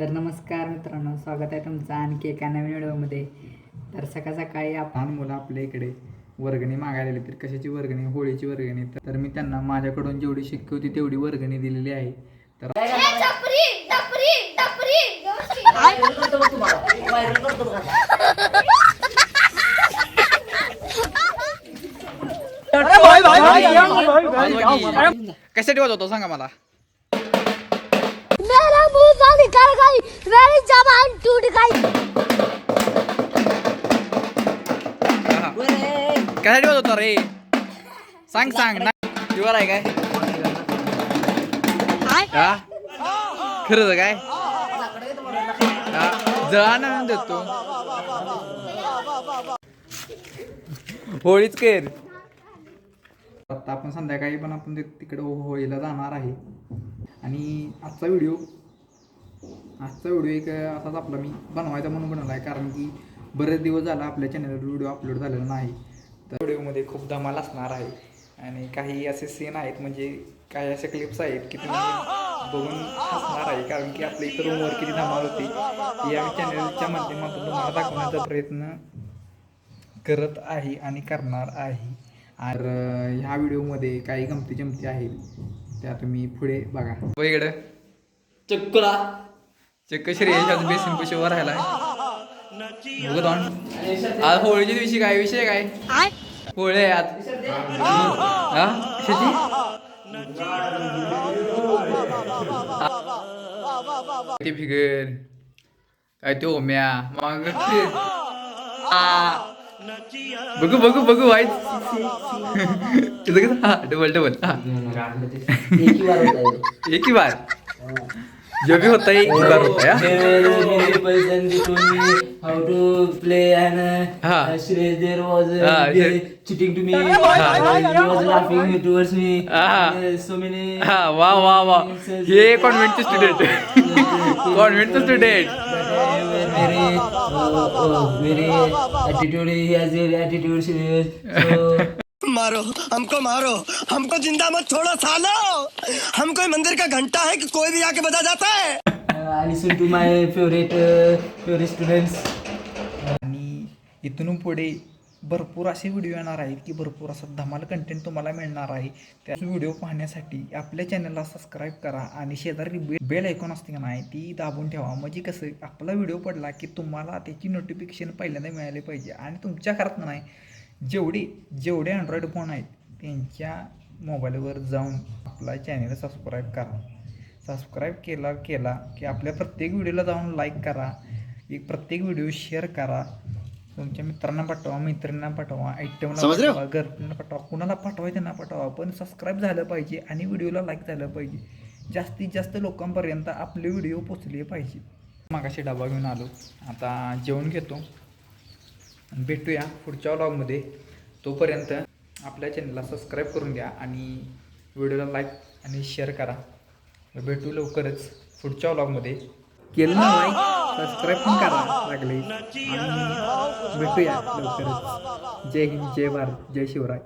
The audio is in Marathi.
तर नमस्कार मित्रांनो स्वागत आहे तुमचं आणखी एका नवीन व्हिडिओमध्ये तर सकाळ सकाळी आपण लहान मुलं आपल्या इकडे वर्गणी मागायला आली तर कशाची वर्गणी होळीची वर्गणी तर- मी त्यांना माझ्याकडून जेवढी शक्य होती तेवढी वर्गणी दिलेली आहे तर डपरी डपरी डपरी व्यवस्थित कशासाठी होत होतो सांगा मला निकल गई मेरी जबान टूट गई कशासाठी होत होतो रे? सांग सांग. ना जीवर आहे काय? हा? खरंच काय? हा, जळानं आणून देतो. होळीच केर. आता आपण संध्याकाळी पण आपण ते- तिकडे हो- होळीला जाणार आहे. आणि आजचा व्हिडिओ आजचा व्हिडिओ एक असाच आपला मी बनवायचा म्हणून बनवला आहे कारण की बरेच दिवस झाला आपल्या चॅनलवर व्हिडिओ अपलोड झालेला नाही. तर व्हिडिओमध्ये खूप धमाल असणार आहे. आणि काही असे सीन आहेत म्हणजे काही असे क्लिप्स आहेत की तुम्ही बघून हसणार आहे कारण की आपल्या इतर रूमवर किती धमाल होती. आम्ही चॅनलच्या माध्यमातून तुम्हाला दाखवण्याचा प्रयत्न करत आहे आणि करणार आहे. तर ह्या व्हिडिओमध्ये काही गमती जमती आहेत त्या तुम्ही पुढे बघा. इकडं. चक्करा चक्क श्रेयश आज बेसन पुशीवर राहिलाय बघत ऑन आज होळीच्या दिवशी काय विषय काय? होळी आहे आज. हा? कशाची ते फिगर काय ते ओम्या मग बघू बघू बघू वाईट हा डबल डबल हा. एक ही बार होता है एक ही बार जो भी होता है एक ही बार होता है मेरे person told me how to play and uh, हाँ. uh, Suresh there was uh, हाँ, there Suresh. cheating to me uh, he was laughing towards me हाँ. uh, so many हा वा वा वा हे कॉन्व्हेंटचे student कॉन्व्हेंटचे student very uh, uh, very attitude he has मारो हमको मारो। हमको जिंदा मत छोड़ो सालो। हम कोई मंदिर का घंटा है कि कोई भी आके बजा जाता है। uh, I listen to favourite favorite आणि इथून पुढे भरपूर असे व्हिडिओ येणार आहेत की भरपूर असा धमाल कंटेंट तुम्हाला मिळणार आहे. त्या व्हिडिओ पाहण्यासाठी आपल्या चॅनलला सबस्क्राईब करा आणि शेजारी बे बेल ऐकून असते का नाही ती दाबून ठेवा. म्हणजे कसं आपला व्हिडिओ पडला की तुम्हाला त्याची नोटिफिकेशन पहिल्यांदा मिळाली पाहिजे. आणि तुमच्या घरात नाही जेवढे जेवढे अँड्रॉईड फोन आहेत त्यांच्या मोबाईलवर जाऊन आपला चॅनल सबस्क्राईब करा. सबस्क्राईब केला केला की आपल्या प्रत्येक व्हिडिओला जाऊन लाईक करा. एक प्रत्येक व्हिडिओ शेअर करा. तुमच्या मित्रांना पाठवा मैत्रिणींना पाठवा आयटमला पाठवा गर्लफ्रेंडला पाठवा कुणाला पाठवा त्यांना पाठवा. पण सबस्क्राईब झालं पाहिजे आणि व्हिडिओला लाईक झालं पाहिजे. जास्तीत जास्त लोकांपर्यंत आपले व्हिडिओ पोचले पाहिजे. मागाशी डबा घेऊन आलो. आता जेवण घेतो. भेटूया पुढच्या व्लॉगमध्ये तोपर्यंत आपल्या चॅनलला सबस्क्राईब करून घ्या आणि व्हिडिओला लाईक आणि शेअर करा. भेटू लवकरच पुढच्या व्लॉगमध्ये केलं ना लाईक सबस्क्राईब पण करा लागले. आणि भेटूया लवकरच. जय हिंद जय भारत जय शिवराय.